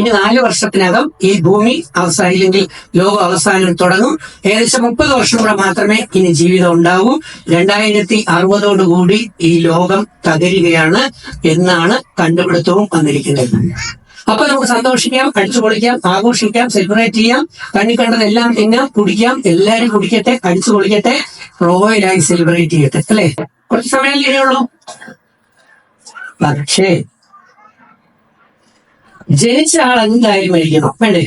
ഇനി നാല് വർഷത്തിനകം ഈ ഭൂമി അവസാനില്ലെങ്കിൽ ലോകം അവസാനം തുടങ്ങും. ഏകദേശം മുപ്പത് വർഷം കൂടെ മാത്രമേ ഇനി ജീവിതം ഉണ്ടാവൂ. രണ്ടായിരത്തി അറുപതോടുകൂടി ഈ ലോകം തകരുകയാണ് എന്നാണ് കണ്ടുപിടുത്തവും വന്നിരിക്കുന്നത്. അപ്പൊ നമുക്ക് സന്തോഷിക്കാം അടിച്ചു പൊളിക്കാം ആഘോഷിക്കാം സെലിബ്രേറ്റ് ചെയ്യാം. കണ്ണി കണ്ടതെല്ലാം തിന്നാം കുടിക്കാം എല്ലാരും കുടിക്കട്ടെ അടിച്ചു പൊളിക്കട്ടെ റോയലായി സെലിബ്രേറ്റ് ചെയ്യട്ടെ അല്ലേ? കുറച്ച് സമയം ഇനിയുള്ളൂ പക്ഷേ ജനിച്ച ആൾ എന്തായാലും മരിക്കണം. വേണ്ടേ?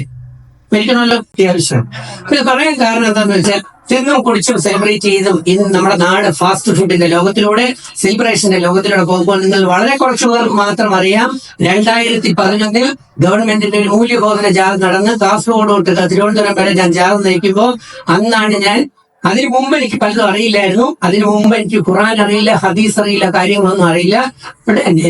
മരിക്കണമല്ലോ അത്യാവശ്യം. ഇത് പറയാൻ കാരണം എന്താന്ന് വെച്ചാൽ തിന്നും കുടിച്ചും സെലിബ്രേറ്റ് ചെയ്തും ഇന്ന് നമ്മുടെ നാട് ഫാസ്റ്റ് ഫുഡിന്റെ ലോകത്തിലൂടെ സെലിബ്രേഷന്റെ ലോകത്തിലൂടെ പോകുമ്പോൾ നിങ്ങൾ വളരെ കുറച്ചു പേർക്ക് മാത്രം അറിയാം രണ്ടായിരത്തി പതിനൊന്നിൽ ഗവൺമെന്റിന്റെ ഒരു മൂല്യബോധന ജാഥ നടന്ന് കാസർഗോഡ് തൊട്ട് തിരുവനന്തപുരം വരെ ഞാൻ ജാഥ നയിക്കുമ്പോൾ അന്നാണ് ഞാൻ അതിനു മുമ്പ് എനിക്ക് പലതും അറിയില്ലായിരുന്നു. അതിനു മുമ്പ് എനിക്ക് ഖുറാൻ അറിയില്ല ഹദീസ് അറിയില്ല കാര്യങ്ങളൊന്നും അറിയില്ല.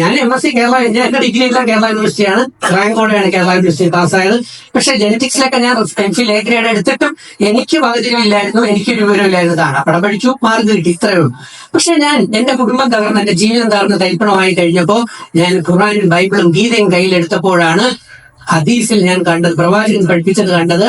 ഞാൻ എം എസ് സി കേരള ഞാൻ എന്റെ ഡിഗ്രി എല്ലാം കേരള യൂണിവേഴ്സിറ്റിയാണ് റാങ്കോടെയാണ് കേരള യൂണിവേഴ്സിറ്റി പാസ്സായത്. പക്ഷെ ജനറ്റിക്സിലൊക്കെ ഞാൻ എം ഫിൽ എ ഗ്രേഡ് എടുത്തിട്ടും എനിക്ക് പകുതിയില്ലായിരുന്നു എനിക്ക് വിവരമില്ലായിരുന്നതാണ് പടം പഠിച്ചു മാർക്ക് കിട്ടി ഇത്രയേ ഉള്ളൂ. പക്ഷെ ഞാൻ എന്റെ കുടുംബം തകർന്ന് എന്റെ ജീവിതം തകർന്ന് തൈപ്പണമായി കഴിഞ്ഞപ്പോ ഞാൻ ഖുറാനും ബൈബിളും ഗീതയും കയ്യിലെടുത്തപ്പോഴാണ് ഹദീസിൽ ഞാൻ കണ്ടത് പ്രവാചകൻ പഠിപ്പിച്ചത് കണ്ടത്.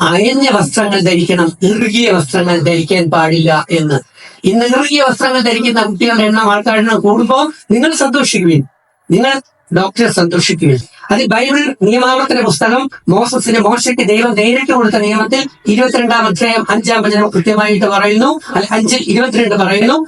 അയഞ്ഞ വസ്ത്രങ്ങൾ ധരിക്കണം. ഇറുകിയ വസ്ത്രങ്ങൾ ധരിക്കാൻ പാടില്ല എന്ന്. ഇന്ന് ഇറുകിയ വസ്ത്രങ്ങൾ ധരിക്കുന്ന കുട്ടികളുടെ എണ്ണം ആൾക്കാരുടെ കൂടുമ്പോൾ നിങ്ങൾ സന്തോഷിക്കുവിൻ. നിങ്ങൾ ഡോക്ടറെ സന്തോഷിക്കുവിൻ. അത് ബൈബിൾ നിയമാവർത്തന പുസ്തകം മോസസിന് മോശയ്ക്ക് ദൈവം നേരിട്ട് കൊടുത്ത നിയമത്തിൽ ഇരുപത്തിരണ്ടാം അധ്യായം അഞ്ചാം വചനം കൃത്യമായിട്ട് പറയുന്നു. അല്ല അഞ്ചിൽ ഇരുപത്തിരണ്ട് പറയുന്നു.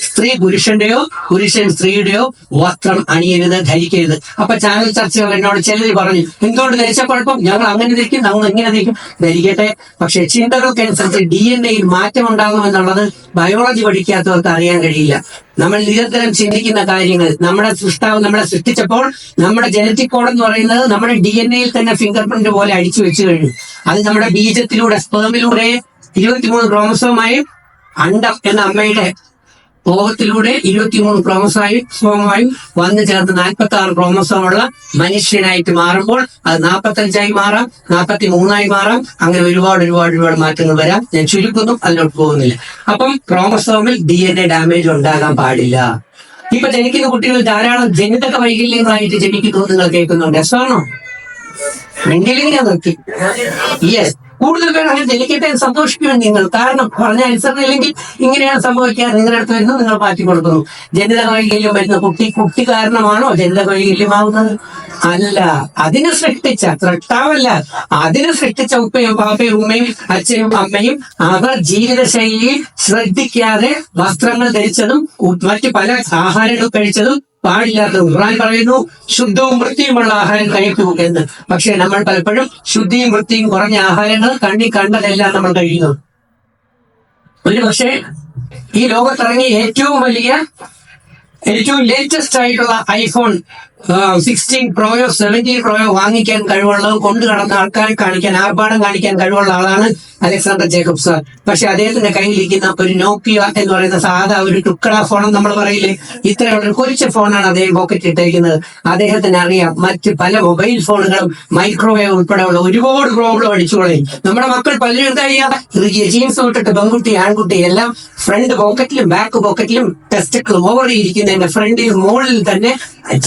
സ്ത്രീ പുരുഷന്റെയോ പുരുഷൻ സ്ത്രീയുടെയോ വസ്ത്രം അണിയരുത് ധരിക്കരുത്. അപ്പൊ ചാനൽ ചർച്ചകൾ എന്നോട് ചിലർ പറഞ്ഞു എന്തുകൊണ്ട് ധരിച്ച കുഴപ്പം? ഞങ്ങൾ അങ്ങനെ ധരിക്കും നമ്മൾ ഇങ്ങനെ ധരിക്കും. ധരിക്കട്ടെ. പക്ഷെ ചിന്തകൾക്കനുസരിച്ച് ഡി എൻ എയിൽ മാറ്റം ഉണ്ടാകുമെന്നുള്ളത് ബയോളജി പഠിക്കാത്തവർക്ക് അറിയാൻ കഴിയില്ല. നമ്മൾ നിരന്തരം ചിന്തിക്കുന്ന കാര്യങ്ങൾ നമ്മുടെ സൃഷ്ടാവ് നമ്മളെ സൃഷ്ടിച്ചപ്പോൾ നമ്മുടെ ജനറ്റിക് കോഡ് എന്ന് പറയുന്നത് നമ്മുടെ ഡി എൻ എയിൽ തന്നെ ഫിംഗർ പ്രിന്റ് പോലെ അടിച്ചു വെച്ചു കഴിഞ്ഞു. അത് നമ്മുടെ ബീജത്തിലൂടെ സ്പേമിലൂടെ ഇരുപത്തിമൂന്ന് ക്രോമസോമായും അണ്ടം എന്ന അമ്മയുടെ ഭോഗത്തിലൂടെ ഇരുപത്തിമൂന്ന് ക്രോമസോമായും സോമായും വന്നു ചേർന്ന് നാൽപ്പത്തി ആറ് ക്രോമസോമുള്ള മനുഷ്യനായിട്ട് മാറുമ്പോൾ അത് നാൽപ്പത്തഞ്ചായി മാറാം നാൽപ്പത്തി മൂന്നായി മാറാം. അങ്ങനെ ഒരുപാട് ഒരുപാട് ഒരുപാട് മാറ്റങ്ങൾ വരാം. ഞാൻ ചുരുക്കുന്നു അതിലോട്ട് പോകുന്നില്ല. അപ്പം ക്രോമസോമിൽ ഡി എൻ എ ഡാമേജ് ഉണ്ടാകാൻ പാടില്ല. ഇപ്പൊ ജനിക്കുന്ന കുട്ടികൾ ധാരാളം ജനിതക വൈകല്യങ്ങളായിട്ട് ജനിക്കുന്നു നിങ്ങൾ കേൾക്കുന്നുണ്ട്. രസമാണോ ഞാൻ നോക്കി. യെസ് കൂടുതൽ പേർ അങ്ങനെ ജനിക്കട്ടെ എന്ന് സന്തോഷിക്കുകയാണ് നിങ്ങൾ കാരണം പറഞ്ഞ അനുസരണയില്ലെങ്കിൽ ഇങ്ങനെയാണ് സംഭവിക്കുക നിങ്ങളുടെ അടുത്ത് വരുന്നു നിങ്ങൾ മാറ്റി കൊടുക്കുന്നു. ജനിതക വൈകല്യം വരുന്ന കുട്ടി കുട്ടി കാരണമാണോ ജനിതക വൈകല്യമാവുന്നത്? അല്ല. അതിനെ സൃഷ്ടിച്ച സൃഷ്ടാവല്ല. അതിനെ സൃഷ്ടിച്ച ഉപ്പയും പാപ്പയും ഉമ്മയും അച്ഛനും അമ്മയും അവർ ജീവിതശൈലിയിൽ ശ്രദ്ധിക്കാതെ വസ്ത്രങ്ങൾ ധരിച്ചതും മറ്റു പല ആഹാരങ്ങൾ കഴിച്ചതും പാടില്ലാത്തത് ഖുർആൻ പറയുന്നു ശുദ്ധവും വൃത്തിയുമുള്ള ആഹാരം കഴിക്കൂ എന്ന്. പക്ഷെ നമ്മൾ പലപ്പോഴും ശുദ്ധിയും വൃത്തിയും കുറഞ്ഞ ആഹാരങ്ങൾ കണ്ണി കണ്ടതെല്ലാം നമ്മൾ കഴിക്കുന്നു. ഒരു പക്ഷേ ഈ ലോകത്തിറങ്ങിയ ഏറ്റവും വലിയ ഏറ്റവും ലേറ്റസ്റ്റ് ആയിട്ടുള്ള ഐഫോൺ സിക്സ്റ്റീൻ പ്രോയോ സെവന്റീൻ പ്രോയോ വാങ്ങിക്കാൻ കഴിവുള്ളതും കൊണ്ടു കടന്ന ആൾക്കാരെ കാണിക്കാൻ ആർഭാടം കാണിക്കാൻ കഴിവുള്ള ആളാണ് അലക്സാണ്ടർ ജേക്കബ് സാർ. പക്ഷെ അദ്ദേഹത്തിന്റെ കയ്യിലിരിക്കുന്ന ഒരു നോക്കിയ എന്ന് പറയുന്ന സാധാ ഒരു ടുക്കട ഫോൺ നമ്മൾ പറയില്ലേ? ഇത്രയുള്ള ഒരു ഫോണാണ് അദ്ദേഹം പോക്കറ്റ് ഇട്ടിരിക്കുന്നത്. അദ്ദേഹത്തിന് അറിയാം മറ്റ് പല മൊബൈൽ ഫോണുകളും മൈക്രോവേവ് ഉൾപ്പെടെയുള്ള ഒരുപാട് പ്രോബ്ലം അടിച്ചുകൊള്ളയും നമ്മുടെ മക്കൾ പലരും എന്താ ജീൻസ് വിട്ടിട്ട് പെൺകുട്ടി ആൺകുട്ടി എല്ലാം ഫ്രണ്ട് പോക്കറ്റിലും ബാക്ക് പോക്കറ്റിലും ടെസ്റ്റുകൾ ഓവർ ഇരിക്കുന്നതിന്റെ ഫ്രണ്ടിൽ മുകളിൽ തന്നെ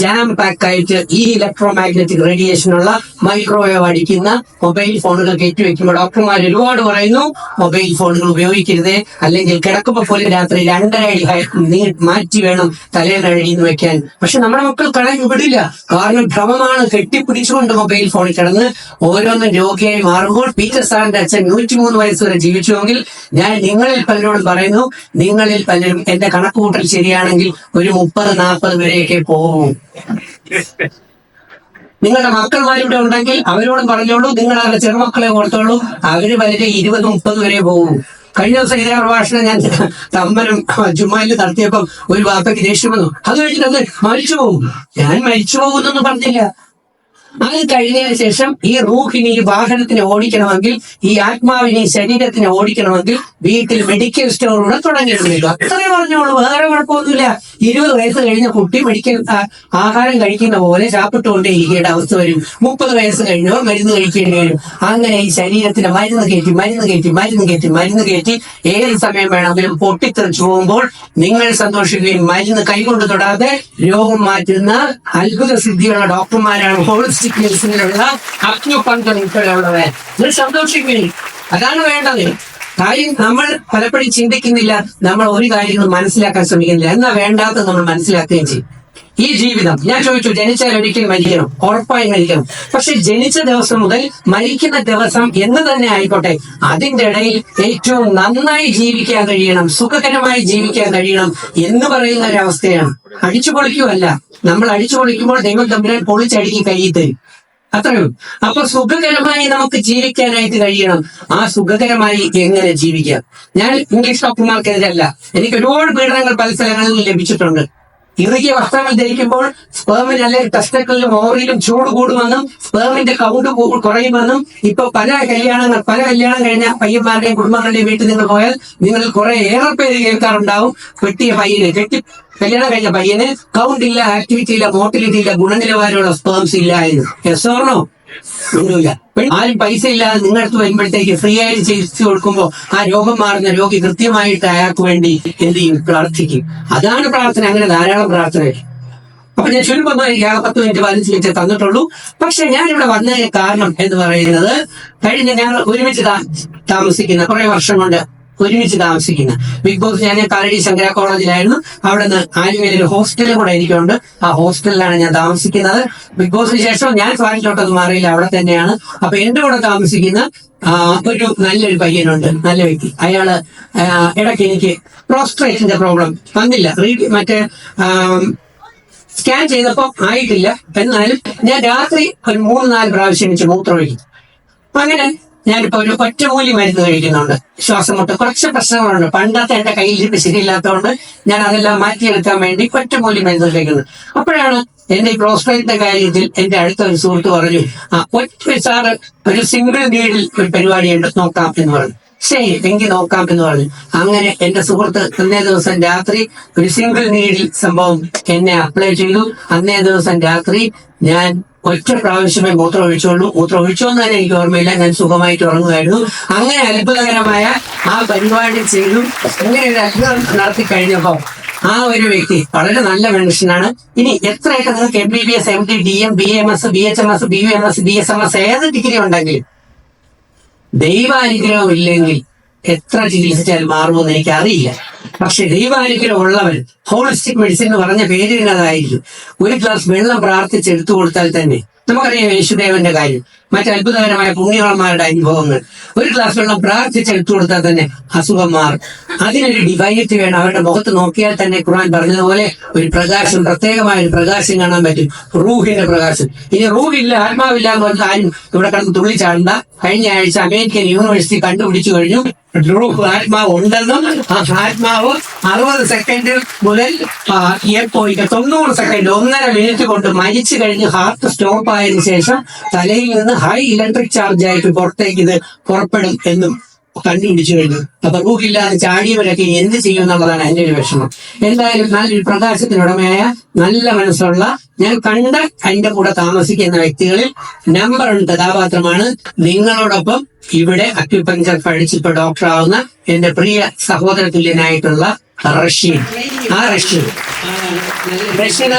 ജാം പാക്ക് ആയിട്ട് ഈ ഇലക്ട്രോ മാഗ്നറ്റിക് റേഡിയേഷനുള്ള മൈക്രോവേവ് അടിക്കുന്ന മൊബൈൽ ഫോണുകൾ കയറ്റി വെക്കുമ്പോൾ ഡോക്ടർമാർ ഒരുപാട് പറയുന്നു മൊബൈൽ ഫോണുകൾ ഉപയോഗിക്കരുത്. അല്ലെങ്കിൽ കിടക്കുമ്പോൾ പോലും രാത്രി രണ്ടര അടി മാറ്റി വേണം തലയിൽ കഴുകിന്ന് വെക്കാൻ. പക്ഷെ നമ്മുടെ മക്കൾ കളയാൻ വിടില്ല. കാരണം ഭ്രമമാണ് കെട്ടിപ്പിടിച്ചുകൊണ്ട് മൊബൈൽ ഫോണിൽ കിടന്ന് ഓരോന്നും രോഗിയായി മാറുമ്പോൾ പീറ്റർ സാറിന്റെ അച്ഛൻ നൂറ്റിമൂന്ന് വയസ്സ് വരെ ജീവിച്ചുവെങ്കിൽ ഞാൻ നിങ്ങളിൽ പലരോടും പറയുന്നു നിങ്ങളിൽ പലരും എന്റെ കണക്കുകൂട്ടൽ ശരിയാണെങ്കിൽ ഒരു മുപ്പത് നാൽപ്പത് വരെയൊക്കെ പോകും. നിങ്ങളുടെ മക്കൾമാരിവിടെ ഉണ്ടെങ്കിൽ അവരോടും പറഞ്ഞോളൂ. നിങ്ങൾ അവരുടെ ചെറുമക്കളെ ഓർത്തോളൂ. അവർ വരെ ഇരുപത് മുപ്പത് വരെ പോകും കഴിഞ്ഞ ദിവസം ഇതേ പ്രഭാഷണം ഞാൻ തമ്മനും ജുമാലിൽ നടത്തിയപ്പം ഒരു വാപ്പയ്ക്ക് ദേഷ്യം വന്നു. അത് കഴിഞ്ഞിട്ട് അത് മരിച്ചു പോകും ഞാൻ മരിച്ചു പോകുന്നൊന്നും പറഞ്ഞില്ല. അത് കഴിഞ്ഞതിന് ശേഷം ഈ റൂഹിനി ഈ വാഹനത്തിനെ ഓടിക്കണമെങ്കിൽ ഈ ആത്മാവിനെ ശരീരത്തിന് ഓടിക്കണമെങ്കിൽ വീട്ടിൽ മെഡിക്കൽ സ്റ്റോറൂടെ തുടങ്ങിയിട്ടുണ്ടല്ലോ അത്രേ പറഞ്ഞോളൂ. വേറെ കുഴപ്പമൊന്നുമില്ല. ഇരുപത് വയസ്സ് കഴിഞ്ഞ കുട്ടി മെഡിക്കൽ ആഹാരം കഴിക്കുന്ന പോലെ ചാപ്പിട്ടുകൊണ്ടേ ഇരിക്കേണ്ട അവസ്ഥ വരും. മുപ്പത് വയസ്സ് കഴിഞ്ഞവർ മരുന്ന് കഴിക്കേണ്ടി വരും. അങ്ങനെ ഈ ശരീരത്തിന് മരുന്ന് കയറ്റി മരുന്ന് കയറ്റി മരുന്ന് കയറ്റി മരുന്ന് കയറ്റി ഏത് സമയം വേണമെങ്കിലും പൊട്ടിത്തെറിച്ചു പോകുമ്പോൾ നിങ്ങൾ സന്തോഷിക്കുകയും മരുന്ന് കൈകൊണ്ട് തൊടാതെ രോഗം മാറ്റുന്ന അത്ഭുത സിദ്ധിയുള്ള ഡോക്ടർമാരാണ് ഹോളിസ്റ്റിക് അക്യുപങ്ക്ചർ ഉൾപ്പെടെയുള്ളവ നിങ്ങൾ സന്തോഷിക്കുന്നു അതാണ് വേണ്ടത്. കാര്യം നമ്മൾ പലപ്പോഴും ചിന്തിക്കുന്നില്ല നമ്മൾ ഒരു കാര്യങ്ങളും മനസ്സിലാക്കാൻ ശ്രമിക്കുന്നില്ല. എന്നാ വേണ്ടാത്ത നമ്മൾ മനസ്സിലാക്കുകയും ചെയ്യും. ഈ ജീവിതം ഞാൻ ചോദിച്ചു ജനിച്ചാൽ ഒരിക്കൽ മരിക്കണം ഉറപ്പായി മരിക്കണം. പക്ഷെ ജനിച്ച ദിവസം മുതൽ മരിക്കുന്ന ദിവസം എന്ന് തന്നെ ആയിക്കോട്ടെ അതിന്റെ ഇടയിൽ ഏറ്റവും നന്നായി ജീവിക്കാൻ കഴിയണം സുഖകരമായി ജീവിക്കാൻ കഴിയണം എന്ന് പറയുന്ന ഒരവസ്ഥയാണ്. അടിച്ചു പൊളിക്കുമല്ല നമ്മൾ അടിച്ചു പൊളിക്കുമ്പോൾ ദൈവം തമ്മിൽ പൊളിച്ചടുക്കി കയ്യിൽ തരും അത്രയും അപ്പൊ സുഖകരമായി നമുക്ക് ജീവിക്കാനായിട്ട് കഴിയണം. ആ സുഖകരമായി എങ്ങനെ ജീവിക്കാം? ഞാൻ ഇംഗ്ലീഷ് ഡോക്ടർമാർക്കെതിരല്ല. എനിക്ക് ഒരുപാട് പീഡനങ്ങൾ പല സ്ഥലങ്ങളിൽ ലഭിച്ചിട്ടുണ്ട്. ഇറുകിയ വസ്ത്രങ്ങൾ ധരിക്കുമ്പോൾ സ്പേമിന് അല്ലെങ്കിൽ ടെസ്റ്റക്കളിലും ഓറിയിലും ചൂട് കൂടുമെന്നും സ്പേമിന്റെ കൗണ്ട് കുറയുമെന്നും ഇപ്പൊ പല കല്യാണങ്ങൾ പല കല്യാണം കഴിഞ്ഞ പയ്യന്മാരുടെയും കുടുംബങ്ങളുടെയും വീട്ടിൽ നിന്ന് പോയാൽ നിങ്ങൾ കുറെ ഏറെ പേര് കേൾക്കാറുണ്ടാവും. കെട്ടിയ പയ്യന് കെട്ടി കല്യാണം കഴിഞ്ഞ പയ്യന് കൗണ്ട് ഇല്ല ആക്ടിവിറ്റി ഇല്ല മോട്ടിലിറ്റി ഇല്ല ഗുണനിലവാരമുള്ള സ്പേംസ് ഇല്ല എന്ന്. എസോർണോ ഒന്നുമില്ല ആരും പൈസ ഇല്ലാതെ നിങ്ങളടുത്ത് വരുമ്പോഴത്തേക്ക് ഫ്രീ ആയിട്ട് ചികിത്സ കൊടുക്കുമ്പോൾ ആ രോഗം മാറുന്ന രോഗി കൃത്യമായിട്ട് അയാൾക്ക് വേണ്ടി എന്ത് ചെയ്യും? പ്രാർത്ഥിക്കും. അതാണ് പ്രാർത്ഥന. അങ്ങനെ ധാരാളം പ്രാർത്ഥന അപ്പൊ ഞാൻ ചുരുക്കമായി പത്ത് മിനിറ്റ് പതിനഞ്ച് മിനിറ്റ് തന്നിട്ടുള്ളൂ. പക്ഷെ ഞാൻ ഇവിടെ വന്നതിന് കാരണം എന്ന് പറയുന്നത് കഴിഞ്ഞ ഞങ്ങൾ ഒരുമിച്ച് താമസിക്കുന്ന കുറെ വർഷം കൊണ്ട് ഒരുമിച്ച് താമസിക്കുന്ന. ബിഗ് ബോസ് ഞാൻ കരടി ശങ്കര കോളേജിലായിരുന്നു. അവിടെ നിന്ന് ആലുവയിൽ ഒരു ഹോസ്റ്റലും കൂടെ എനിക്കുണ്ട്. ആ ഹോസ്റ്റലിലാണ് ഞാൻ താമസിക്കുന്നത്. ബിഗ് ബോസിന് ശേഷം ഞാൻ ഫ്ലാറ്റിലോട്ടൊന്നും മാറിയില്ല. അവിടെ തന്നെയാണ്. അപ്പൊ എന്റെ കൂടെ താമസിക്കുന്ന ഒരു നല്ലൊരു പയ്യനുണ്ട്. നല്ല വ്യക്തി. അയാൾ ഇടയ്ക്ക് എനിക്ക് പ്രോസ്ട്രേറ്റിന്റെ പ്രോബ്ലം വന്നില്ല. റീ- മറ്റേ സ്കാൻ ചെയ്തപ്പോ ആയിട്ടില്ല. എന്നാലും ഞാൻ രാത്രി ഒരു മൂന്ന് നാല് പ്രാവശ്യം എനിക്ക് മൂത്രമൊഴിക്കും. അങ്ങനെ ഞാനിപ്പോ ഒരു ഒറ്റമൂലി മരുന്ന് കഴിക്കുന്നുണ്ട്. ശ്വാസം മുട്ട് കുറച്ച് പ്രശ്നങ്ങളുണ്ട്. പണ്ടത്തെ എന്റെ കയ്യിൽ ശരിയില്ലാത്തതുകൊണ്ട് ഞാൻ അതെല്ലാം മാറ്റിയെടുക്കാൻ വേണ്ടി ഒറ്റമൂലി മരുന്ന് കഴിക്കുന്നത് അപ്പോഴാണ് എന്റെ ഈ പ്രോസ്പേറ്റിന്റെ കാര്യത്തിൽ എന്റെ അടുത്ത ഒരു സുഹൃത്ത് പറഞ്ഞു ആ ഒറ്റ സാറ് ഒരു സിംഗിൾ നീഡിൽ ഒരു പരിപാടി ഉണ്ട് നോക്കാം എന്ന് പറഞ്ഞു. ശരി എങ്കിൽ നോക്കാം എന്ന് പറഞ്ഞു. അങ്ങനെ എന്റെ സുഹൃത്ത് അന്നേ ദിവസം രാത്രി ഒരു സിംഗിൾ നീഡിൽ സംഭവം എന്നെ അപ്ലൈ ചെയ്തു. അന്നേ ദിവസം രാത്രി ഞാൻ ഒറ്റ പ്രാവശ്യമേ മൂത്രം ഒഴിച്ചുള്ളൂ. മൂത്രം ഒഴിച്ചോ എന്ന് തന്നെ എനിക്ക് ഓർമ്മയില്ല. ഞാൻ സുഖമായിട്ട് ഉറങ്ങുമായിരുന്നു. അങ്ങനെ അത്ഭുതകരമായ ആ പരിപാടി ചെയ്തു. അങ്ങനെ ഒരു അത്ഭുതം നടത്തി കഴിഞ്ഞപ്പോൾ ആ ഒരു വ്യക്തി വളരെ നല്ല മനുഷ്യനാണ്. ഇനി എത്രയൊക്കെ നിങ്ങൾക്ക് M B B S M D D M B M S B H M S B U M S B S M S ഏത് ഡിഗ്രി ഉണ്ടെങ്കിലും ദൈവാനുഗ്രഹം ഇല്ലെങ്കിൽ എത്ര ചികിത്സിച്ചാൽ മാറുമെന്ന് എനിക്ക് അറിയില്ല പക്ഷെ ദൈവാനുഗ്രഹം ഉള്ളവൻ ഹോളിസ്റ്റിക് മെഡിസിൻ എന്ന് പറഞ്ഞ പേര് തന്നെ അതായിരിക്കും ഒരു ഗ്ലാസ് വെള്ളം പ്രാർത്ഥിച്ച് എടുത്തു കൊടുത്താൽ തന്നെ നമുക്കറിയാം യേശുദേവന്റെ കാര്യം. മറ്റ് അത്ഭുതകരമായ പുണ്യവാന്മാരുടെ അനുഭവങ്ങൾ. ഒരു ഗ്ലാസ് വെള്ളം പ്രാർത്ഥിച്ചെടുത്തു കൊടുത്താൽ തന്നെ അസുഖം മാറും അതിനൊരു ഡിവൈറ്റ് വേണം. അവരുടെ മുഖത്ത് നോക്കിയാൽ തന്നെ ഖുർആൻ പറഞ്ഞതുപോലെ ഒരു പ്രകാശം പ്രത്യേകമായ ഒരു പ്രകാശം കാണാൻ പറ്റും. റൂഹിന്റെ പ്രകാശം. ഇനി റൂഹില്ല ആത്മാവില്ല എന്ന് പറഞ്ഞാൽ ആരും ഇവിടെ കടന്ന് തുള്ളിച്ചാടണ്ട. കഴിഞ്ഞ ആഴ്ച അമേരിക്കൻ യൂണിവേഴ്സിറ്റി കണ്ടുപിടിച്ചു കഴിഞ്ഞു. റൂഹ് ആത്മാവ് ഉണ്ടെന്നും ആ ആത്മാവ് അറുപത് സെക്കൻഡ് മുതൽ എപ്പോയിക്ക് തൊണ്ണൂറ് സെക്കൻഡ് ഒന്നര മിനിറ്റ് കൊണ്ട് മരിച്ചു കഴിഞ്ഞ് ഹാർട്ട് സ്റ്റോപ്പ് ആയതിനു ശേഷം തലയിൽ നിന്ന് ഹൈ ഇലക്ട്രിക് ചാർജ് ആയിട്ട് പുറത്തേക്ക് ഇത് പുറപ്പെടും എന്നും. കണ്ടുപിടിച്ചു കഴിഞ്ഞു അപ്പൊ റൂഹില്ലാതെ ചാടിയവരൊക്കെ എന്ത് ചെയ്യും എന്നുള്ളതാണ് എന്റെ ഒരു വിഷമം. എന്തായാലും നല്ലൊരു പ്രകാശത്തിനുടമയായ നല്ല മനസ്സുള്ള ഞാൻ കണ്ട എന്റെ കൂടെ താമസിക്കുന്ന വ്യക്തികളിൽ നമ്പർ ഉണ്ട് കഥാപാത്രമാണ് നിങ്ങളോടൊപ്പം ഇവിടെ അക്യുപഞ്ചർ പഠിച്ചിപ്പോ ഡോക്ടർ ആവുന്ന എന്റെ പ്രിയ സഹോദര തുല്യനായിട്ടുള്ള റഷ്യൻ. ആ റഷ്യൻ റഷ്യൻ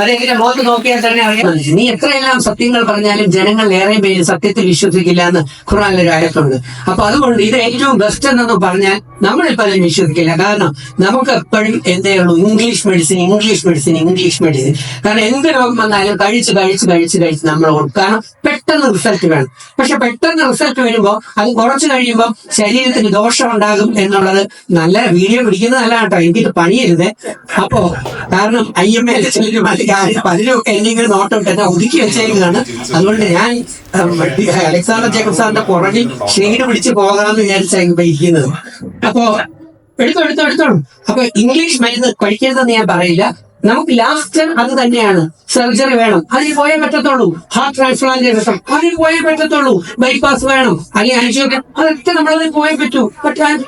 അതെങ്ങനെ മുഖത്ത് നോക്കിയാൽ തന്നെ അറിയാം. നീ എത്രയെല്ലാം സത്യങ്ങൾ പറഞ്ഞാലും ജനങ്ങൾ ഏറെ പേര് സത്യത്തിൽ വിശ്വസിക്കില്ല എന്ന് ഖുറാനിലൊരു അയത്തുണ്ട് അപ്പൊ അതുകൊണ്ട് ഇത് ഏറ്റവും ബെസ്റ്റ് എന്നൊന്ന് പറഞ്ഞാൽ നമ്മളിപ്പോ അതിൽ വിശ്വസിക്കില്ല. കാരണം നമുക്ക് എപ്പോഴും എന്തേ ഉള്ളൂ? English medicine English medicine English medicine കാരണം എന്ത് രോഗം വന്നാലും കഴിച്ച് കഴിച്ച് കഴിച്ച് കഴിച്ച് നമ്മൾ കൊടുക്കും കാരണം പെട്ടെന്ന് റിസൾട്ട് വേണം. പക്ഷെ പെട്ടെന്ന് റിസൾട്ട് വരുമ്പോൾ അത് കുറച്ച് കഴിയുമ്പോൾ ശരീരത്തിന് ദോഷം ഉണ്ടാകും എന്നുള്ളത് നല്ല വീഡിയോ പിടിക്കുന്നത് നല്ല കേട്ടോ. എനിക്കിത് പണിയരുത്. അപ്പോ കാരണം ഐ എം എൽ ചെല്ലും പതിനൊക്കെ എന്തെങ്കിലും നോട്ടം എന്നെ ഒതുക്കി വെച്ചേക്കുന്നതാണ്. അതുകൊണ്ട് ഞാൻ അലക്സാണ്ടർ ജേക്കബ് സാറിന്റെ പുറകിൽ ക്ഷീണ പിടിച്ച് പോകാമെന്ന് വിചാരിച്ചാണ് ഇരിക്കുന്നത്. അപ്പോ എടുത്തോ എടുത്തോ എടുത്തോളൂ അപ്പൊ ഇംഗ്ലീഷ് മരുന്ന് കഴിക്കരുതെന്ന് ഞാൻ പറയില്ല. നമുക്ക് ലാസ്റ്റ് അത് തന്നെയാണ്. സർജറി വേണം. അതിന് പോയേ പറ്റത്തുള്ളൂ. ഹാർട്ട് ട്രാൻസ്പ്ലാന്റേഷൻ അതിന് പോയേ പറ്റത്തുള്ളൂ. ബൈപ്പാസ് വേണം. അല്ലെങ്കിൽ അനുശോചന അതൊക്കെ നമ്മളതിന് പോയേ പറ്റൂ. പറ്റാൻ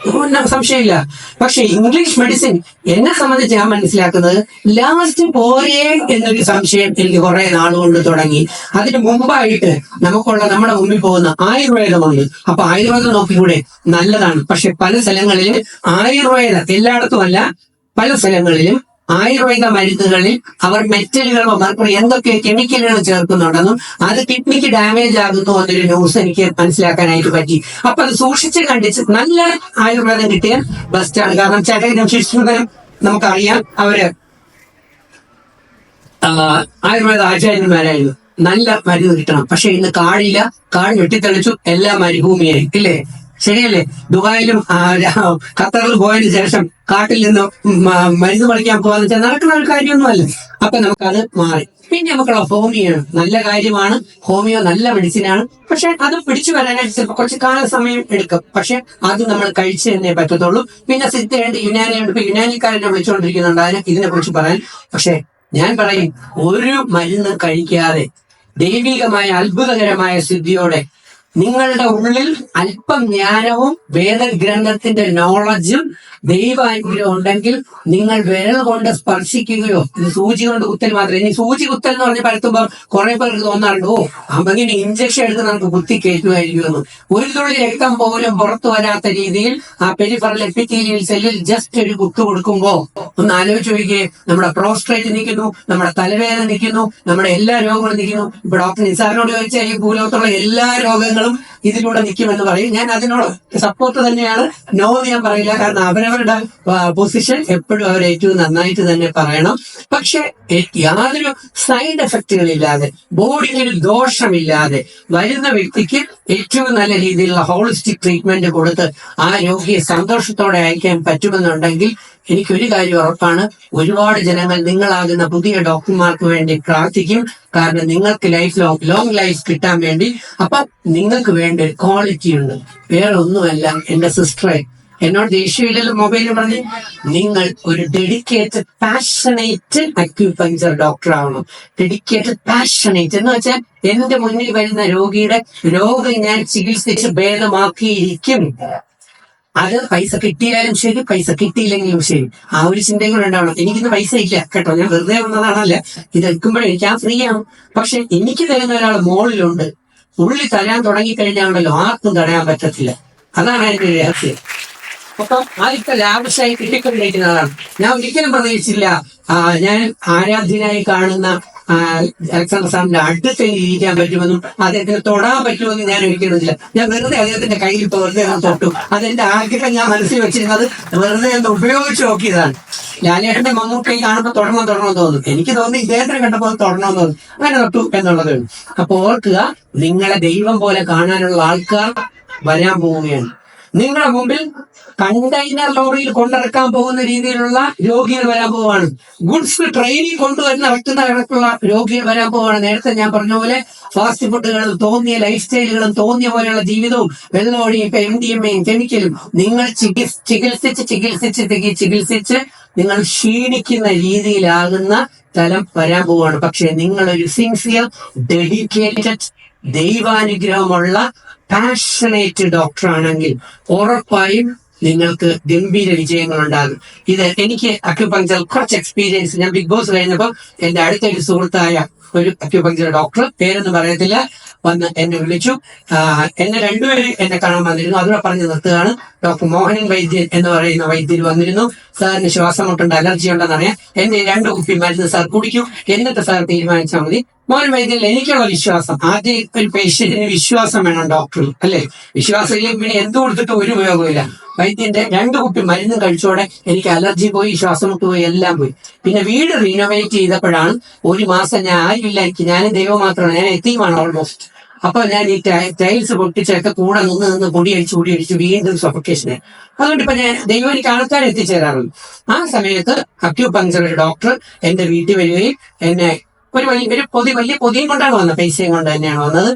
സംശയമില്ല. പക്ഷെ ഇംഗ്ലീഷ് മെഡിസിൻ എന്നെ സംബന്ധിച്ച് ഞാൻ മനസ്സിലാക്കുന്നത് ലാസ്റ്റ് പോരേ എന്നൊരു സംശയം എനിക്ക് കുറെ നാളുകൊണ്ട് തുടങ്ങി. അതിന് മുമ്പായിട്ട് നമുക്കുള്ള നമ്മുടെ മുമ്പിൽ പോകുന്ന ആയുർവേദമുണ്ട്. അപ്പൊ ആയുർവേദം നോക്കിക്കൂടെ? നല്ലതാണ്. പക്ഷെ പല സ്ഥലങ്ങളിലും ആയുർവേദം എല്ലായിടത്തും അല്ല പല സ്ഥലങ്ങളിലും ആയുർവേദ മരുന്നുകളിൽ അവർ മെറ്റലുകളോ മർക്കുറി എന്തൊക്കെ കെമിക്കലുകൾ ചേർക്കുന്നുണ്ടെന്നും അത് കിഡ്നിക്ക് ഡാമേജ് ആകുന്നു എന്നൊരു ന്യൂസ് എനിക്ക് മനസ്സിലാക്കാനായിട്ട് പറ്റി. അപ്പൊ അത് സൂക്ഷിച്ച് കണ്ടിച്ച് നല്ല ആയുർവേദം കിട്ടിയ ബെസ്റ്റാണ് കാരണം ചകരം ശിശുധനം നമുക്കറിയാം. അവർ ആയുർവേദ ആചാര്യന്മാരായിരുന്നു. നല്ല മരുന്ന് കിട്ടണം. പക്ഷെ ഇന്ന് കാടില്ല. കാട് വെട്ടിത്തെളിച്ചു. എല്ലാ മരുഭൂമിയായി ഇല്ലേ? ശരിയല്ലേ? ദുബായിലും ഖത്തറിൽ പോയതിനു ശേഷം കാട്ടിൽ നിന്ന് മരുന്ന് പറിക്കാൻ പോകാന്ന് വെച്ചാൽ നടക്കുന്ന ഒരു കാര്യമൊന്നുമല്ല. അപ്പൊ നമുക്കത് മാറി. പിന്നെ നമുക്കുള്ള ഹോമിയോ നല്ല കാര്യമാണ്. ഹോമിയോ നല്ല മെഡിസിനാണ്. പക്ഷെ അത് പിടിച്ചു വരാനായിട്ട് ചിലപ്പോൾ കുറച്ച് കാല സമയം എടുക്കും. പക്ഷെ അത് നമ്മൾ കഴിച്ചു തന്നെ പറ്റത്തുള്ളൂ. പിന്നെ സിദ്ധയുണ്ട് യുനാനിയുണ്ട് ഇപ്പൊ യുനാനിക്കാരനെ വിളിച്ചുകൊണ്ടിരിക്കുന്നുണ്ട്. അതിന് ഇതിനെ കുറിച്ച് പറയാൻ. പക്ഷെ ഞാൻ പറയും ഒരു മരുന്ന് കഴിക്കാതെ ദൈവികമായ അത്ഭുതകരമായ സിദ്ധിയോടെ നിങ്ങളുടെ ഉള്ളിൽ അല്പം ജ്ഞാനവും വേദഗ്രന്ഥത്തിന്റെ നോളജും ദൈവാനുഗ്രഹം ഉണ്ടെങ്കിൽ നിങ്ങൾ വിരൽ കൊണ്ട് സ്പർശിക്കുകയോ സൂചി കൊണ്ട് കുത്തൽ മാത്രമേ ഇനി സൂചി കുത്തൽ എന്ന് പറഞ്ഞ് പരത്തുമ്പോൾ കുറെ പേർക്ക് തോന്നാറുണ്ട് ഓ അമ്മങ്ങനെ ഇഞ്ചക്ഷൻ എടുത്ത് നമുക്ക് കുത്തി കയറ്റുമായിരിക്കും എന്ന്. ഒരു തുള്ളി രക്തം പോലും പുറത്തു വരാത്ത രീതിയിൽ ആ പെരിഫറൽ എപ്പിത്തീരിയൽ സെല്ലിൽ ജസ്റ്റ് ഒരു കുത്ത് കൊടുക്കുമ്പോ ഒന്ന് ആലോചിച്ച് നോക്കിയേ നമ്മുടെ പ്രോസ്ട്രേറ്റ് നിൽക്കുന്നു നമ്മുടെ തലവേദന നിൽക്കുന്നു നമ്മുടെ എല്ലാ രോഗങ്ങളും നിൽക്കുന്നു. ഇപ്പൊ ഡോക്ടർ നിസാറിനോട് ചോദിച്ചാൽ ഈ ഭൂലോകത്തുള്ള എല്ലാ രോഗങ്ങളും ഇതിലൂടെ നിൽക്കുമെന്ന് പറയും. ഞാൻ അതിനോട് സപ്പോർട്ട് തന്നെയാണ്. നോ ഞാൻ പറയില്ല. കാരണം അവരവരുടെ പൊസിഷൻ എപ്പോഴും അവർ ഏറ്റവും നന്നായിട്ട് തന്നെ പറയണം. പക്ഷെ യാതൊരു സൈഡ് എഫക്റ്റുകളില്ലാതെ ബോഡിയിൽ ദോഷമില്ലാതെ വരുന്ന വ്യക്തിക്ക് ഏറ്റവും നല്ല രീതിയിലുള്ള ഹോളിസ്റ്റിക് ട്രീറ്റ്മെന്റ് കൊടുത്ത് ആ രോഗിയെ സന്തോഷത്തോടെ അയക്കാൻ പറ്റുമെന്നുണ്ടെങ്കിൽ എനിക്കൊരു കാര്യം ഉറപ്പാണ്. ഒരുപാട് ജനങ്ങൾ നിങ്ങളാകുന്ന പുതിയ ഡോക്ടർമാർക്ക് വേണ്ടി പ്രാർത്ഥിക്കും. കാരണം നിങ്ങൾക്ക് ലൈഫ് ലോങ് ലോങ് ലൈഫ് കിട്ടാൻ വേണ്ടി. അപ്പൊ നിങ്ങൾക്ക് വേണ്ട ഒരു ക്വാളിറ്റി ഉണ്ട്. വേറെ ഒന്നുമല്ല എന്റെ സിസ്റ്ററെ എന്നോട് ദേഷ്യമില്ലല്ലോ മൊബൈൽ പറഞ്ഞ്. നിങ്ങൾ ഒരു ഡെഡിക്കേറ്റഡ് പാഷനേറ്റ് അക്യൂപഞ്ചർ ഡോക്ടർ ആവണം. ഡെഡിക്കേറ്റഡ് പാഷനേറ്റ് എന്ന് വെച്ചാൽ എന്റെ മുന്നിൽ വരുന്ന രോഗിയുടെ രോഗം ഞാൻ ചികിത്സിച്ച് ഭേദമാക്കിയിരിക്കും. അത് പൈസ കിട്ടിയാലും ശരി പൈസ കിട്ടിയില്ലെങ്കിലും ശരി. ആ ഒരു ചിന്തയും ഉണ്ടാവണം. എനിക്കിന്ന് പൈസ ഇല്ല കേട്ടോ. ഞാൻ വെറുതെ വന്നതാണല്ല. ഇത് എടുക്കുമ്പോഴേ എനിക്ക് ആ ഫ്രീ ആണ്. പക്ഷെ എനിക്ക് തരുന്ന ഒരാൾ മോളിലുണ്ട്. ഉള്ളി തരാൻ തുടങ്ങി കഴിഞ്ഞാണല്ലോ ആർക്കും തടയാൻ പറ്റത്തില്ല. അതാണ് അതിന്റെ രഹസ്യം. അപ്പം ആദ്യത്തെ ലാവിഷായി കിട്ടിക്കൊണ്ടിരിക്കുന്നതാണ് ഞാൻ ഒരിക്കലും പ്രതീക്ഷിച്ചില്ല. ഞാൻ ആരാധ്യനായി കാണുന്ന അലക്സാണ്ടർ സാറിന്റെ അടുത്ത് ഇരിക്കാൻ പറ്റുമെന്നും അദ്ദേഹത്തിന് തൊടാൻ പറ്റുമെന്നും ഞാൻ ഒരിക്കലുമില്ല ഞാൻ വെറുതെ അദ്ദേഹത്തിന്റെ കയ്യിൽ ഇപ്പൊ വെറുതെ ഞാൻ തൊട്ടു. അതെന്റെ ആഗ്രഹം ഞാൻ മനസ്സിൽ വെച്ചിരുന്നത് വെറുതെ ഒന്ന് ഉപയോഗിച്ച് നോക്കിയതാണ്. ലാലേട്ടന്റെ മമ്മൂട്ടി കാണുമ്പോൾ തുടങ്ങണം തുടങ്ങണം തോന്നും. എനിക്ക് തോന്നി ഇദ്ദേഹത്തിനെ കണ്ടപ്പോൾ തുടങ്ങണം തോന്നും. അങ്ങനെ തൊട്ടു എന്നുള്ളത് അപ്പൊ ഓർക്കുക നിങ്ങളെ ദൈവം പോലെ കാണാനുള്ള ആൾക്കാർ വരാൻ പോവുകയാണ്. നിങ്ങളുടെ മുമ്പിൽ കണ്ടെയ്നർ ലോറിയിൽ കൊണ്ടിറക്കാൻ പോകുന്ന രീതിയിലുള്ള രോഗികൾ വരാൻ പോവാണ്. ഗുഡ്സ് ട്രെയിനിൽ കൊണ്ടുവരുന്ന ഇറക്കുന്ന കണക്കുള്ള രോഗികൾ വരാൻ പോവാണ്. നേരത്തെ ഞാൻ പറഞ്ഞ പോലെ ഫാസ്റ്റ് ഫുഡുകളും തോന്നിയ ലൈഫ് സ്റ്റൈലുകളും തോന്നിയ പോലെയുള്ള ജീവിതവും വെള്ളമൊഴിയും ഇപ്പൊ എം ഡി എം എയും കെമിക്കലും നിങ്ങൾ ചികിത്സ ചികിത്സിച്ച് ചികിത്സിച്ച് ചികിത്സിച്ച് നിങ്ങൾ ക്ഷീണിക്കുന്ന രീതിയിലാകുന്ന തലം വരാൻ പോവാണ്. പക്ഷെ നിങ്ങൾ ഒരു സിൻസിയർ ഡെഡിക്കേറ്റഡ് ദൈവാനുഗ്രഹമുള്ള പാഷനേറ്റ് ഡോക്ടർ ആണെങ്കിൽ ഉറപ്പായും നിങ്ങൾക്ക് ഗംഭീര വിജയങ്ങൾ ഉണ്ടാകും ഇത് എനിക്ക് അക്യുപങ്ചർ കുറച്ച് എക്സ്പീരിയൻസ് ഞാൻ ബിഗ് ബോസ് കഴിഞ്ഞപ്പോൾ എന്റെ അടുത്തൊരു സുഹൃത്തായ ഒരു അക്യുപങ്ചർ ഡോക്ടർ പേരൊന്നും പറയത്തില്ല വന്ന് എന്നെ വിളിച്ചു. എന്നെ രണ്ടുപേര് എന്നെ കാണാൻ വന്നിരുന്നു. അതുകൂടെ പറഞ്ഞു നിർത്തുകയാണ്. ഡോക്ടർ മോഹനൻ വൈദ്യൻ എന്ന് പറയുന്ന വൈദ്യർ വന്നിരുന്നു. സാറിന് ശ്വാസം മുട്ടുണ്ട് അലർജി ഉണ്ടെന്ന് ഉണ്ടെന്നറിയാം എന്നെ രണ്ട് കുപ്പി മരുന്ന് സാർ കുടിക്കും. എന്നിട്ട് സാർ തീരുമാനിച്ചാൽ മതി. മോഹൻ വൈദ്യൻ എനിക്കുള്ള വിശ്വാസം. ആദ്യം ഒരു പേഷ്യന്റിന് വിശ്വാസം വേണം ഡോക്ടർ അല്ലെ? വിശ്വാസം പിന്നെ എന്ത് കൊടുത്തിട്ട് ഒരു ഉപയോഗമില്ല വൈദ്യന്റെ രണ്ട് കുപ്പി മരുന്ന് കഴിച്ചോടെ എനിക്ക് അലർജി പോയി ശ്വാസം മുട്ട് പോയി എല്ലാം പോയി. പിന്നെ വീട് റീനോവേറ്റ് ചെയ്തപ്പോഴാണ് ഒരു മാസം ഞാൻ ആരുമില്ല എനിക്ക് ഞാൻ ദൈവം മാത്രമാണ്. ഞാൻ എത്തിയുമാണ് ഓൾമോസ്റ്റ് അപ്പൊ ഞാൻ ഈ ടൈൽസ് പൊട്ടിച്ചൊക്കെ കൂടെ നിന്ന് നിന്ന് പൊടിയടിച്ച് പൊടിയടിച്ച് വീണ്ടും സഫക്കേഷന് അതുകൊണ്ട് ഇപ്പൊ ഞാൻ ദൈവം എനിക്ക് ആൾക്കാർ എത്തിച്ചേരാറുണ്ട്. ആ സമയത്ത് അക്യൂപങ്ചർ ഡോക്ടർ എന്റെ വീട്ടിൽ വരികയും എന്നെ ഒരു വലിയ ഒരു പൊതി വലിയ പൊതിയും കൊണ്ടാണ് വന്നത്. പൈസയും കൊണ്ട് തന്നെയാണ് വന്നത്.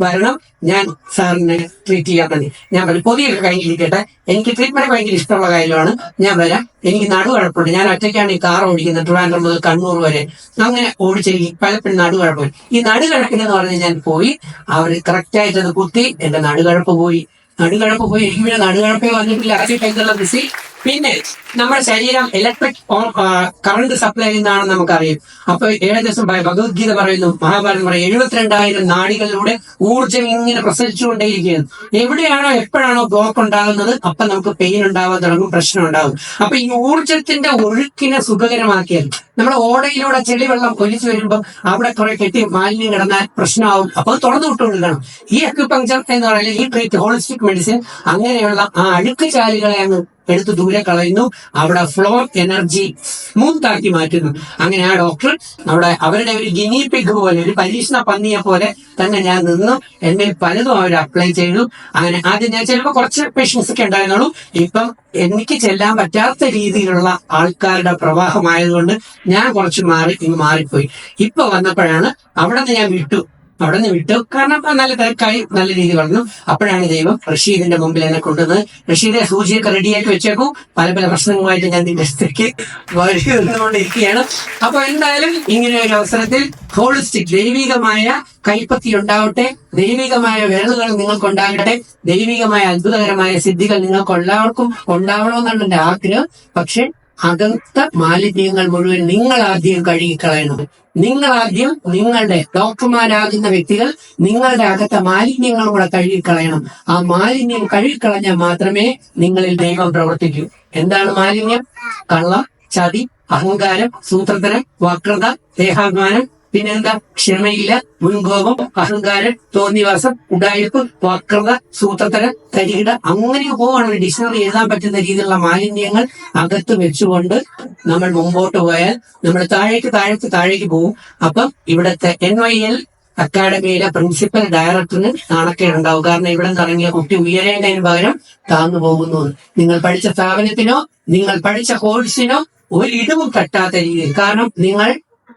വരണം. ഞാൻ സാറിനെ ട്രീറ്റ് ചെയ്യാൻ മതി ഞാൻ പറയും പൊതിയൊക്കെ കഴിഞ്ഞിരിക്കട്ടെ എനിക്ക് ട്രീറ്റ്മെന്റ് ഭയങ്കര ഇഷ്ടമുള്ള കാര്യമാണ്. ഞാൻ വരാം. എനിക്ക് നടു കുഴപ്പമുണ്ട് ഞാൻ ഒറ്റയ്ക്കാണ് ഈ കാർ ഓടിക്കുന്നത്. ട്രിവാൻഡ്രം മുതൽ കണ്ണൂർ വരെ. അങ്ങനെ ഓടിച്ചെനിക്ക് പലപ്പോഴും നടുകഴപ്പ് ഈ നടുകഴക്കിനെന്ന് പറഞ്ഞ് ഞാൻ പോയി. അവർ കറക്റ്റായിട്ടത് കുത്തി. എന്റെ നടുകഴപ്പ് പോയി. നടുകഴപ്പ് പോയി എനിക്ക് പിന്നെ നടുകഴപ്പേ വന്നിട്ടില്ല എന്നുള്ള ബിസി പിന്നെ നമ്മുടെ ശരീരം ഇലക്ട്രിക് കറണ്ട് സപ്ലൈ ചെയ്യുന്നതാണെന്ന് നമുക്കറിയും. അപ്പൊ ഏകദേശം ദിവസം ഭഗവത്ഗീത പറയുന്നു മഹാഭാരതം പറയും എഴുപത്തിരണ്ടായിരം നാടികളിലൂടെ ഊർജം ഇങ്ങനെ പ്രസരിച്ചുകൊണ്ടേയിരിക്കുകയാണ്. എവിടെയാണോ എപ്പോഴാണോ ബ്ലോക്ക് ഉണ്ടാകുന്നത് അപ്പൊ നമുക്ക് പെയിൻ ഉണ്ടാവാൻ തുടങ്ങും പ്രശ്നം ഉണ്ടാകും അപ്പൊ ഈ ഊർജത്തിന്റെ ഒഴുക്കിനെ സുഖകരമാക്കിയാൽ നമ്മുടെ ഓടയിലൂടെ ചെളിവെള്ളം ഒലിച്ചു വരുമ്പോൾ അവിടെ കുറെ കെട്ടി മാലിന്യം കിടന്നാൽ പ്രശ്നമാവും. അപ്പൊ അത് തുറന്നു വിട്ടുകൊടുക്കണം. ഈ അക്യുപങ്ചർ എന്ന് പറയുന്നത് ഈ ട്രീറ്റ് ഹോളിസ്റ്റിക് മെഡിസിൻ അങ്ങനെയുള്ള ആ അഴുക്ക് ചാലുകളെ അങ്ങ് എടുത്ത് ദൂരെ കളയുന്നു. അവിടെ ഫ്ലോ എനർജി സ്മൂത്ത് ആക്കി മാറ്റുന്നു. അങ്ങനെ ആ ഡോക്ടർ അവിടെ അവരുടെ ഒരു ഗിനി പിഗ് പോലെ ഒരു പരീക്ഷണ പന്നിയെ പോലെ തന്നെ ഞാൻ നിന്നു. എന്നെ പലതും അവർ അപ്ലൈ ചെയ്തു. അങ്ങനെ ആദ്യം ഞാൻ ചിലപ്പോൾ കുറച്ച് പേഷ്യൻസ് ഒക്കെ ഉണ്ടായിരുന്നുള്ളൂ. ഇപ്പം എനിക്ക് ചെല്ലാൻ പറ്റാത്ത രീതിയിലുള്ള ആൾക്കാരുടെ പ്രവാഹമായതുകൊണ്ട് ഞാൻ കുറച്ച് മാറി ഇങ്ങ് മാറിപ്പോയി. ഇപ്പൊ വന്നപ്പോഴാണ് അവിടെ നിന്ന് ഞാൻ വിട്ടു. അവിടെ നിന്ന് വിട്ടു. കാരണം നല്ല തിരക്കായി നല്ല രീതി വളർന്നു. അപ്പോഴാണ് ദൈവം റഷീദിന്റെ മുമ്പിൽ എന്നെ കൊണ്ടുവന്നത്. റഷീദെ സൂചിയൊക്കെ റെഡിയാക്കി വെച്ചേക്കും. പല പല പ്രശ്നങ്ങളുമായിട്ട് ഞാൻ നിന്റെ അടുത്തേക്ക് വഴി വന്നുകൊണ്ടിരിക്കുകയാണ്. അപ്പൊ എന്തായാലും ഇങ്ങനെ ഒരു അവസരത്തിൽ ഹോളിസ്റ്റിക് ദൈവികമായ കൈപ്പത്തി ഉണ്ടാവട്ടെ. ദൈവികമായ വിരലുകൾ നിങ്ങൾക്ക് ഉണ്ടാകട്ടെ ദൈവികമായ അത്ഭുതകരമായ സിദ്ധികൾ നിങ്ങൾക്ക് എല്ലാവർക്കും ഉണ്ടാവണമെന്നാണ് എന്റെ ആഗ്രഹം. പക്ഷെ അകത്ത മാലിന്യങ്ങൾ മുഴുവൻ നിങ്ങൾ ആദ്യം കഴുകിക്കളയണം. നിങ്ങൾ ആദ്യം നിങ്ങളുടെ ഡോക്ടർമാരാകുന്ന വ്യക്തികൾ നിങ്ങളുടെ അകത്തെ മാലിന്യങ്ങൾ കൂടെ കഴുകിക്കളയണം. ആ മാലിന്യം കഴുകിക്കളഞ്ഞാൽ മാത്രമേ നിങ്ങളിൽ ദൈവം പ്രവർത്തിക്കൂ. എന്താണ് മാലിന്യം? കള്ള ചതി അഹങ്കാരം സൂത്രധനം വക്രത ദേഹാഭിമാനം പിന്നെന്താ? ക്ഷമയില്ല മുൻകോപം അഹങ്കാരം തോന്നിവാസം ഉടായ്പ് വക്രത സൂത്രത്തരം തരികിട അങ്ങനെ പോവാണ് ഡിക്ഷണറി എഴുതാൻ പറ്റുന്ന രീതിയിലുള്ള മാലിന്യങ്ങൾ അകത്ത് വെച്ചുകൊണ്ട് നമ്മൾ മുമ്പോട്ട് പോയാൽ നമ്മൾ താഴേക്ക് താഴേക്ക് താഴേക്ക് പോകും അപ്പം ഇവിടുത്തെ എൻ വൈ എൽ അക്കാഡമിയിലെ പ്രിൻസിപ്പൽ ഡയറക്ടറിന് നാണക്കേടുണ്ടാവും. കാരണം ഇവിടെ ഇറങ്ങിയ കുട്ടി ഉയരേണ്ടതിന് പകരം താന്നു പോകുന്നു. നിങ്ങൾ പഠിച്ച സ്ഥാപനത്തിനോ നിങ്ങൾ പഠിച്ച കോഴ്സിനോ ഒരിടവും തട്ടാത്ത രീതിയിൽ. കാരണം നിങ്ങൾ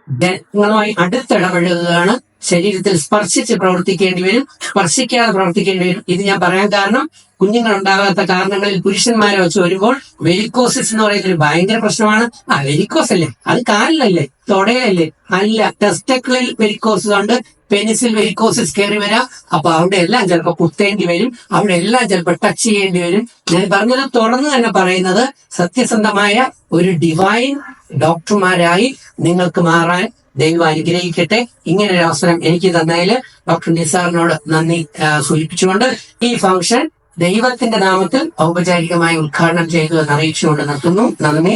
ജനങ്ങളുമായി അടുത്തിടപഴകുകയാണ്. ശരീരത്തിൽ സ്പർശിച്ച് പ്രവർത്തിക്കേണ്ടി വരും സ്പർശിക്കാതെ പ്രവർത്തിക്കേണ്ടി വരും. ഇത് ഞാൻ പറയാൻ കാരണം കുഞ്ഞുങ്ങൾ ഉണ്ടാകാത്ത കാരണങ്ങളിൽ പുരുഷന്മാരെ വെച്ച് വരുമ്പോൾ വെരിക്കോസിസ് എന്ന് പറയുന്ന ഒരു ഭയങ്കര പ്രശ്നമാണ്. ആ വെരിക്കോസ് അല്ലേ? അത് കാലിലല്ലേ? തൊടയിലല്ലേ? അല്ല ടെസ്റ്റക്കിളിൽ വെരിക്കോസ് ഉണ്ട് പെനിസിൽ വെരിക്കോസിസ് കയറി വരാം. അപ്പൊ അവിടെ എല്ലാം ചിലപ്പോൾ കുത്തേണ്ടി വരും അവിടെ എല്ലാം ചിലപ്പോൾ ടച്ച് ചെയ്യേണ്ടി വരും. ഞാൻ പറഞ്ഞത് തുറന്നു തന്നെ പറയുന്നത് സത്യസന്ധമായ ഒരു ഡിവൈൻ ഡോക്ടർമാരായി നിങ്ങൾക്ക് മാറാൻ ദൈവം അനുഗ്രഹിക്കട്ടെ. ഇങ്ങനെ ഒരു അവസരം എനിക്ക് തന്നതിൽ ഡോക്ടർ നിസാറിനോട് നന്ദി സൂചിപ്പിച്ചുകൊണ്ട് ഈ ഫംഗ്ഷൻ ദൈവത്തിന്റെ നാമത്തിൽ ഔപചാരികമായി ഉദ്ഘാടനം ചെയ്തു എന്ന് അറിയിച്ചുകൊണ്ട് നിർത്തുന്നു. നന്ദി.